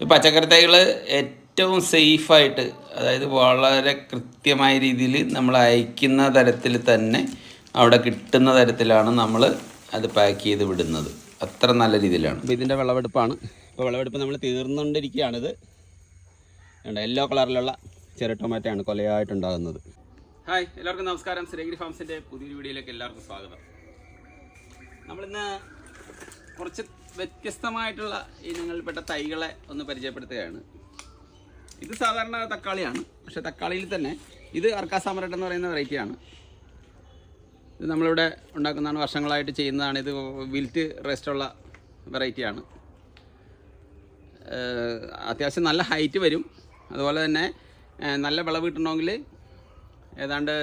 ഈ പച്ചക്കറി തൈകൾ ഏറ്റവും സേഫായിട്ട് അതായത് വളരെ കൃത്യമായ രീതിയിൽ നമ്മൾ അയക്കുന്ന തരത്തിൽ തന്നെ അവിടെ കിട്ടുന്ന തരത്തിലാണ് നമ്മൾ അത് പാക്ക് ചെയ്ത് വിടുന്നത്. അത്ര നല്ല രീതിയിലാണ്. അപ്പോൾ ഇതിന്റെ വിളവെടുപ്പാണ്. ഇപ്പോൾ വിളവെടുപ്പ് നമ്മൾ തീർന്നുകൊണ്ടിരിക്കുകയാണിത് ഉണ്ട് യെല്ലോ കളറിലുള്ള ചെറു ടൊമാറ്റോയാണ് കൊലയായിട്ടുണ്ടാകുന്നത്. ഹായ് എല്ലാവർക്കും നമസ്കാരം. ശ്രീഗിരി ഫാംസിന്റെ പുതിയൊരു വീഡിയോയിലേക്ക് എല്ലാവർക്കും സ്വാഗതം. നമ്മളിന്ന് കുറച്ച് വ്യത്യസ്തമായിട്ടുള്ള ഇനങ്ങളിൽപ്പെട്ട തൈകളെ ഒന്ന് പരിചയപ്പെടുത്തുകയാണ്. ഇത് സാധാരണ തക്കാളിയാണ്. പക്ഷേ തക്കാളിയിൽ തന്നെ ഇത് അർക്കാസാമരട്ട് എന്ന് പറയുന്ന വെറൈറ്റിയാണ് ഇത് നമ്മളിവിടെ ഉണ്ടാക്കുന്നതാണ് വർഷങ്ങളായിട്ട് ചെയ്യുന്നതാണ്. ഇത് വിൽറ്റ് റെസ്റ്റുള്ള വെറൈറ്റിയാണ് അത്യാവശ്യം നല്ല ഹൈറ്റ് വരും. അതുപോലെ തന്നെ നല്ല വിളവ് കിട്ടണമെങ്കിൽ ഏതാണ്ട്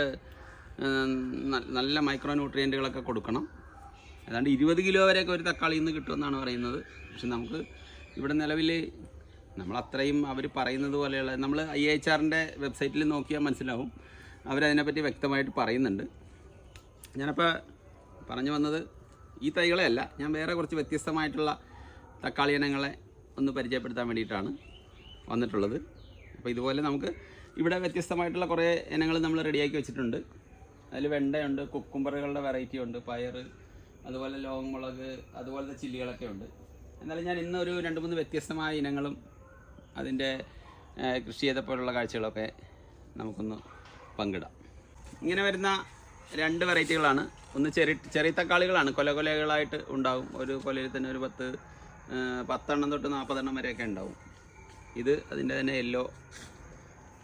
നല്ല മൈക്രോ ന്യൂട്രിയന്റുകളൊക്കെ കൊടുക്കണം. ഏതാണ്ട് ഇരുപത് കിലോ വരെയൊക്കെ ഒരു തക്കാളി നിന്ന് കിട്ടുമെന്നാണ് പറയുന്നത്. പക്ഷെ നമുക്ക് ഇവിടെ നിലവിൽ നമ്മൾ അത്രയും അവർ പറയുന്നത് പോലെയുള്ള നമ്മൾ ഐ എച്ച് ആറിന്റെ വെബ്സൈറ്റിൽ നോക്കിയാൽ മനസ്സിലാവും. അവരതിനെപ്പറ്റി വ്യക്തമായിട്ട് പറയുന്നുണ്ട്. ഞാനപ്പോൾ പറഞ്ഞു വന്നത് ഈ തൈകളെ അല്ല. ഞാൻ വേറെ കുറച്ച് വ്യത്യസ്തമായിട്ടുള്ള തക്കാളി ഇനങ്ങളെ ഒന്ന് പരിചയപ്പെടുത്താൻ വേണ്ടിയിട്ടാണ് വന്നിട്ടുള്ളത്. അപ്പോൾ ഇതുപോലെ നമുക്ക് ഇവിടെ വ്യത്യസ്തമായിട്ടുള്ള കുറേ ഇനങ്ങൾ നമ്മൾ റെഡിയാക്കി വെച്ചിട്ടുണ്ട്. അതിൽ വെണ്ടയുണ്ട് കുക്കുംബറുകളുടെ വെറൈറ്റി ഉണ്ട് പയർ അതുപോലെ ലോങ് മുളക് അതുപോലത്തെ ചില്ലികളൊക്കെ ഉണ്ട്. എന്നാലും ഞാൻ ഇന്നൊരു രണ്ട് മൂന്ന് വ്യത്യസ്തമായ ഇനങ്ങളും അതിന്റെ കൃഷി ചെയ്തപ്പോഴുള്ള കാഴ്ചകളൊക്കെ നമുക്കൊന്ന് പങ്കിടാം. ഇങ്ങനെ വരുന്ന രണ്ട് വെറൈറ്റികളാണ്. ഒന്ന് ചെറി ചെറിയ തക്കാളികളാണ്. കൊല കൊലകളായിട്ട് ഉണ്ടാകും ഒരു കൊലയിൽ തന്നെ ഒരു പത്ത് പത്തെണ്ണം തൊട്ട് നാൽപ്പതെണ്ണം വരെയൊക്കെ ഉണ്ടാവും. ഇത് അതിന്റെ തന്നെ യെല്ലോ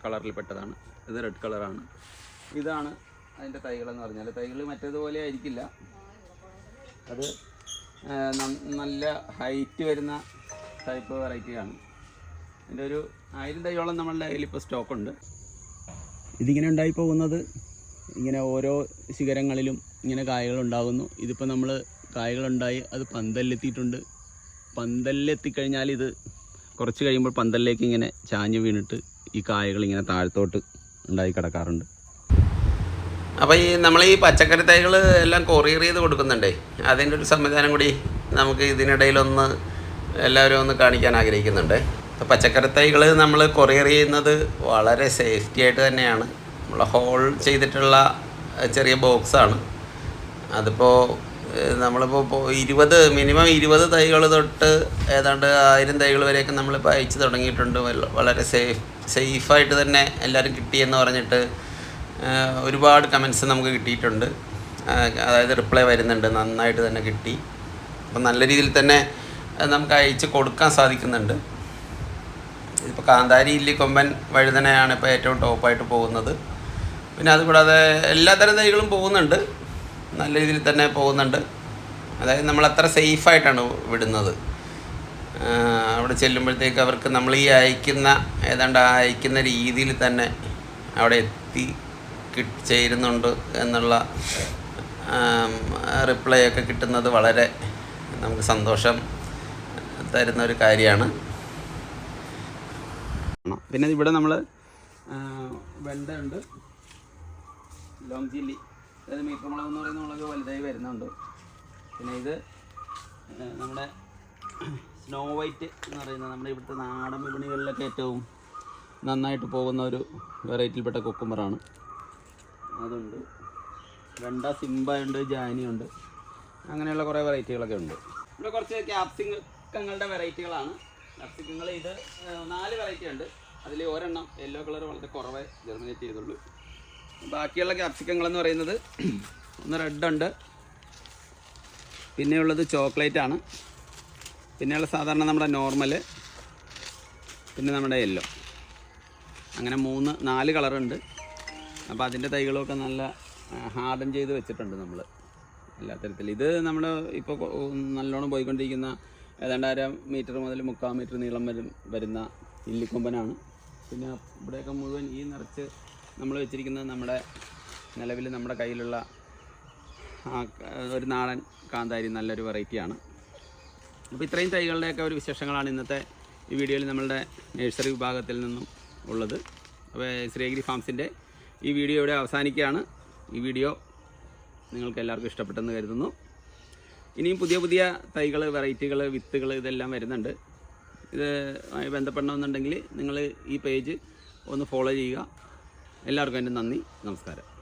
കളറിൽപ്പെട്ടതാണ്. ഇത് റെഡ് കളറാണ്. ഇതാണ് അതിന്റെ തൈകളെന്ന് പറഞ്ഞാൽ തൈകൾ മറ്റേതുപോലെ ആയിരിക്കില്ല. അത് നല്ല ഹൈറ്റ് വരുന്ന ടൈപ്പ് വെറൈറ്റിയാണ് ഇതിന്റെ ഒരു ആയിരം തൈയോളം നമ്മളുടെ കയ്യിൽ ഇപ്പോൾ സ്റ്റോക്കുണ്ട് ഇതിങ്ങനെ ഉണ്ടായി പോകുന്നത് ഇങ്ങനെ ഓരോ ശിഖരങ്ങളിലും ഇങ്ങനെ കായകൾ ഉണ്ടാകുന്നു. ഇതിപ്പോൾ നമ്മൾ കായകളുണ്ടായി അത് പന്തലിലെത്തിയിട്ടുണ്ട്. പന്തലിലെത്തിക്കഴിഞ്ഞാൽ ഇത് കുറച്ച് കഴിയുമ്പോൾ പന്തലിലേക്ക് ഇങ്ങനെ ചാഞ്ഞ് വീണിട്ട് ഈ കായകൾ ഇങ്ങനെ താഴത്തോട്ട് ഉണ്ടായി കിടക്കാറുണ്ട്. അപ്പോൾ ഈ നമ്മൾ ഈ പച്ചക്കറി തൈകൾ എല്ലാം കൊറിയർ ചെയ്ത് കൊടുക്കുന്നുണ്ടേ. അതിന്റെ ഒരു സംവിധാനം കൂടി നമുക്ക് ഇതിനിടയിലൊന്ന് എല്ലാവരും ഒന്ന് കാണിക്കാൻ ആഗ്രഹിക്കുന്നുണ്ട്. അപ്പോൾ പച്ചക്കറി തൈകൾ നമ്മൾ കൊറിയർ ചെയ്യുന്നത് വളരെ സേഫ്റ്റി ആയിട്ട് തന്നെയാണ്. നമ്മൾ ഹോൾ ചെയ്തിട്ടുള്ള ചെറിയ ബോക്സാണ് അതിപ്പോൾ നമ്മളിപ്പോൾ ഇരുപത് മിനിമം ഇരുപത് തൈകൾ തൊട്ട് ഏതാണ്ട് ആയിരം തൈകൾ വരെയൊക്കെ നമ്മളിപ്പോൾ അയച്ചു തുടങ്ങിയിട്ടുണ്ട്. വളരെ സേഫ് സേഫായിട്ട് തന്നെ എല്ലാവരും കിട്ടിയെന്ന് പറഞ്ഞിട്ട് ഒരുപാട് കമൻസ് നമുക്ക് കിട്ടിയിട്ടുണ്ട്. അതായത് റിപ്ലൈ വരുന്നുണ്ട്. നന്നായിട്ട് തന്നെ കിട്ടി. അപ്പം നല്ല രീതിയിൽ തന്നെ നമുക്ക് അയച്ച് കൊടുക്കാൻ സാധിക്കുന്നുണ്ട്. ഇപ്പോൾ കാന്താരി ഇല്ലി കൊമ്പൻ വഴുതനയാണ് ഇപ്പോൾ ഏറ്റവും ടോപ്പായിട്ട് പോകുന്നത്. പിന്നെ അതുകൂടാതെ എല്ലാത്തരം തൈകളും പോകുന്നുണ്ട്. നല്ല രീതിയിൽ തന്നെ പോകുന്നുണ്ട്. അതായത് നമ്മൾ അത്ര സേഫായിട്ടാണ് വിടുന്നത്. അവിടെ ചെല്ലുമ്പോഴത്തേക്ക് അവർക്ക് നമ്മൾ ഈ അയക്കുന്ന ഏതാണ്ട് അയക്കുന്ന രീതിയിൽ തന്നെ അവിടെ എത്തി. ചേരുന്നുണ്ട് എന്നുള്ള റിപ്ലൈ ഒക്കെ കിട്ടുന്നത് വളരെ നമുക്ക് സന്തോഷം തരുന്ന ഒരു കാര്യമാണ്. പിന്നെ ഇവിടെ നമ്മൾ വെണ്ട ഉണ്ട് ലോങ് ചില്ലി അതായത് മീറ്റർ മുളക് എന്ന് പറയുന്ന മുളക് വലുതായി വരുന്നുണ്ട്. പിന്നെ ഇത് നമ്മുടെ സ്നോ വൈറ്റ് എന്ന് പറയുന്ന നമ്മുടെ ഇവിടുത്തെ നാടൻ വിപണികളിലൊക്കെ ഏറ്റവും നന്നായിട്ട് പോകുന്ന ഒരു വെറൈറ്റിയിൽപ്പെട്ട കുക്കുമ്പറാണ് അതുണ്ട്. വെണ്ട സിംബയുണ്ട് ഉണ്ട് ജാനി ഉണ്ട്. അങ്ങനെയുള്ള കുറേ വെറൈറ്റികളൊക്കെ ഉണ്ട്. ഇവിടെ കുറച്ച് ക്യാപ്സിക്കങ്ങളുടെ വെറൈറ്റികളാണ്. ക്യാപ്സിക്കങ്ങൾ ഇത് നാല് വെറൈറ്റി ഉണ്ട്. അതിൽ ഒരെണ്ണം യെല്ലോ കളർ വളരെ കുറവേ ജെർമിനേറ്റ് ചെയ്തുള്ളൂ. ബാക്കിയുള്ള ക്യാപ്സിക്കങ്ങൾ എന്ന് പറയുന്നത് ഒന്ന് റെഡ് ഉണ്ട്. പിന്നെയുള്ളത് ചോക്ലേറ്റ് ആണ്. പിന്നെയുള്ള സാധാരണ നമ്മുടെ നോർമൽ പിന്നെ നമ്മുടെ യെല്ലോ അങ്ങനെ മൂന്ന് നാല് കളറുണ്ട്. അപ്പോൾ അതിന്റെ തൈകളൊക്കെ നല്ല ഹാർഡൻ ചെയ്ത് വെച്ചിട്ടുണ്ട് നമ്മൾ എല്ലാ തരത്തിലും. ഇത് നമ്മൾ ഇപ്പോൾ നല്ലോണം പോയിക്കൊണ്ടിരിക്കുന്ന ഏതാണ്ട് അര മീറ്റർ മുതൽ മുക്കാൽ മീറ്റർ നീളം വരും വരുന്ന ഇല്ലിക്കൊമ്പനാണ്. പിന്നെ ഇവിടെയൊക്കെ മുഴുവൻ ഈ നിറച്ച് നമ്മൾ വെച്ചിരിക്കുന്നത് നമ്മുടെ നിലവിൽ നമ്മുടെ കയ്യിലുള്ള ഒരു നാടൻ കാന്താരി നല്ലൊരു വെറൈറ്റിയാണ്. അപ്പോൾ ഇത്രയും തൈകളുടെയൊക്കെ ഒരു വിശേഷങ്ങളാണ് ഇന്നത്തെ ഈ വീഡിയോയിൽ നമ്മളുടെ നഴ്സറി വിഭാഗത്തിൽ നിന്നും ഉള്ളത്. അപ്പോൾ ശ്രീഗിരി ഫാംസിന്റെ ഈ വീഡിയോ ഇവിടെ അവസാനിക്കുകയാണ്. ഈ വീഡിയോ നിങ്ങൾക്ക് എല്ലാവർക്കും ഇഷ്ടപ്പെട്ടെന്ന് കരുതുന്നു. ഇനിയും പുതിയ പുതിയ തൈകൾ വെറൈറ്റികൾ വിത്തുകൾ ഇതെല്ലാം വരുന്നുണ്ട്. ഇത് ബന്ധപ്പെടണമെന്നുണ്ടെങ്കിൽ നിങ്ങൾ ഈ പേജ് ഒന്ന് ഫോളോ ചെയ്യുക. എല്ലാവർക്കും എന്റെ നന്ദി. നമസ്കാരം.